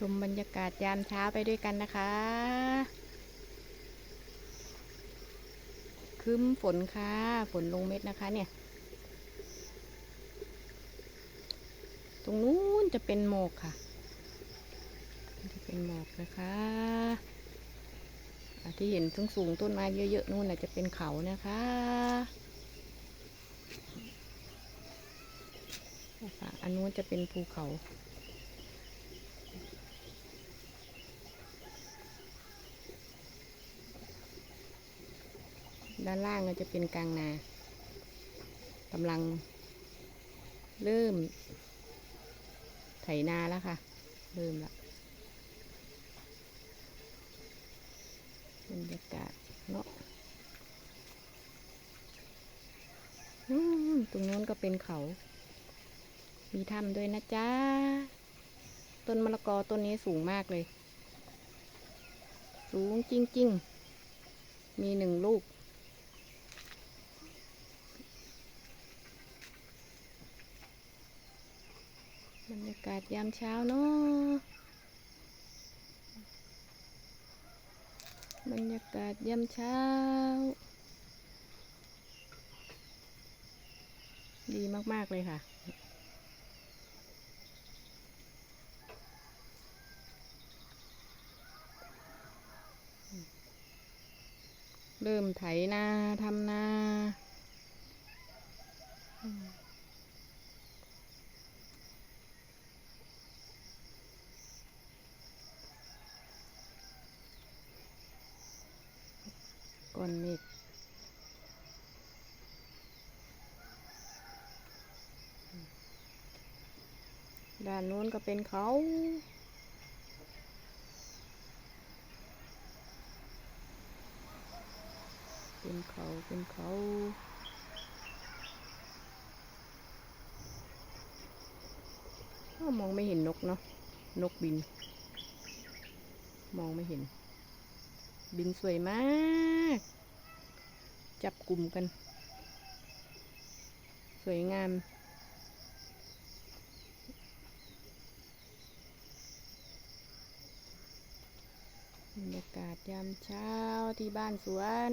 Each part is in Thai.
ชมบรรยากาศยามเช้าไปด้วยกันนะคะครึ้มฝนค่ะ ฝนลงเม็ดนะคะเนี่ย ตรงนู้นจะเป็นหมอกค่ะ จะเป็นหมอกนะคะที่เห็นสูงสูงต้นไม้เยอะๆนู่นน่ะจะเป็นเขานะคะอันนู้นจะเป็นภูเขา ด้านล่างก็จะเป็นกลางนากำลัง เริ่ม ไถนาแล้วค่ะ เริ่มละบรรยากาศเนาะตรงนู้นก็เป็นเขา มีถ้ำด้วยนะจ๊ะ ต้นมะละกอต้นนี้สูงมากเลย สูงจริง ๆ มีหนึ่งลูก บรรยากาศยามเช้าเนาะบรรยากาศยามเช้า ดีมาก ๆ เลยค่ะเริ่มไถนาทำนา ก้นเมฆด้านนู้นก็เป็นเขา เป็นเขา เป็นเขามองไม่เห็นนกเนาะ นกบิน มองไม่เห็น บินสวยมาก จับกลุ่มกัน สวยงาม บรรยากาศยามเช้าที่บ้านสวน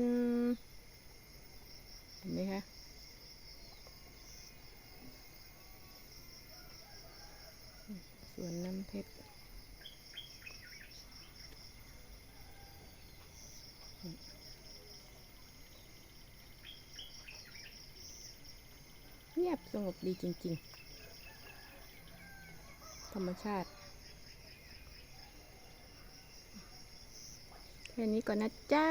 เห็นไหมคะสวนน้ำเพชร ยบสงบดีจริง ๆ ธรรมชาติ แค่นี้ก่อนนะจ้า